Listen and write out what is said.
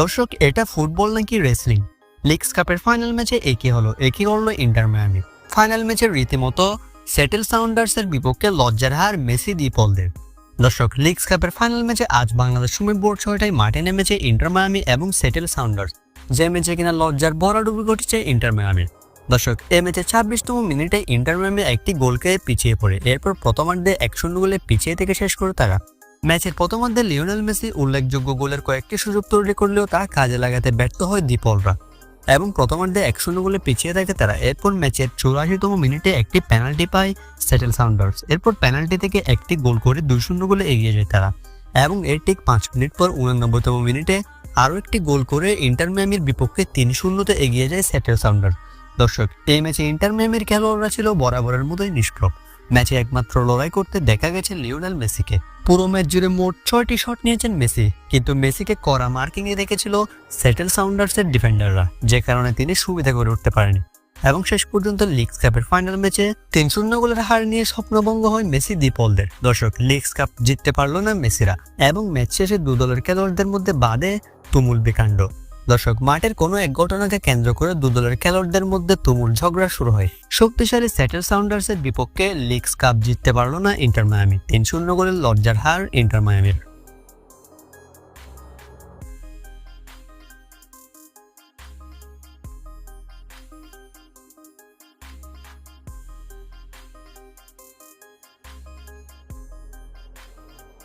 দর্শক, এটা ফুটবল নাকি রেসলিং? লিগস কাপের ফাইনাল ম্যাচে একই হলো? একই হলো ইন্টার মায়ামি ফাইনাল ম্যাচের রীতিমতো সেটেল সাউন্ডার্সের বিপক্ষে লজ্জার হার মেসি দ্বীপলদের। দর্শক লিগস কাপের ফাইনাল ম্যাচে আজ বাংলাদেশ সময় ভোর ছয়টায় মাঠে নেমেছে ইন্টার মায়ামি এবং সেটেল সাউন্ডার্স যে ম্যাচে কিনা লজ্জার বরাডুবি ঘটেছে ইন্টার মায়ামির দর্শক, এ ম্যাচে ছাব্বিশতম মিনিটে ইন্টার মায়ামি একটি গোলকে পিছিয়ে পড়ে। এরপর প্রথমার্ধে এক শূন্য গোলে পিছিয়ে থেকে শেষ করে তারা। ম্যাচের প্রথমার্ধে লিওনেল মেসি উল্লেখযোগ্য গোলের কয়েকটি সুযোগ তৈরি করলেও তা কাজে লাগাতে ব্যর্থ হয় দ্বীপলরা এবং প্রথমার্ধে এক শূন্য গোলে পিছিয়ে থাকে তারা। এরপর ম্যাচের চৌরাশিতম মিনিটে একটি পেনাল্টি পায় সেটেল সাউন্ডার্স। এরপর পেনাল্টি থেকে একটি গোল করে দুই শূন্য গোলে এগিয়ে যায় তারা। এবং এর ঠিক পাঁচ মিনিট পর উনানব্বইতম মিনিটে আরও একটি গোল করে ইন্টার মিয়ামির বিপক্ষে তিন শূন্যতে এগিয়ে যায় সেটেল সাউন্ডার্স। দর্শক, এই ম্যাচে ইন্টার মিয়ামির খেলোয়াড়রা ছিল বরাবরের মতোই নিষ্প্রভ ম্যাচে একমাত্র লড়াই করতে দেখা গেছে লিওনেল মেসিকে। পুরো ম্যাচ জুড়ে মোট ছয়টি শট নিয়েছেন মেসি। কিন্তু মেসিকে করা মার্কিং এ রেখেছিল সেটেল সাউন্ডার্সের ডিফেন্ডাররা, যে কারণে তিনি সুবিধা করে উঠতে পারেনি। এবং শেষ পর্যন্ত লিগস কাপের ফাইনাল ম্যাচে তিন শূন্য গোলের হার নিয়ে স্বপ্নভঙ্গ হয় মেসি দ্বীপলদের। দর্শক, লিগস কাপ জিততে পারল না মেসিরা, এবং ম্যাচ শেষে দু দলের খেলোয়াড়দের মধ্যে বাদে তুমুল বিকাণ্ড। দর্শক, মাঠের কোনো এক ঘটনাকে কেন্দ্র করে দু দলের খেলোয়াড়দের মধ্যে তুমুল ঝগড়া শুরু হয়। শক্তিশালী সেটেল সাউন্ডার্সের বিপক্ষে লিগস কাপ জিততে পারল না ইন্টার মায়ামি তিন শূন্য গোলের লজ্জার হার ইন্টার মায়ামির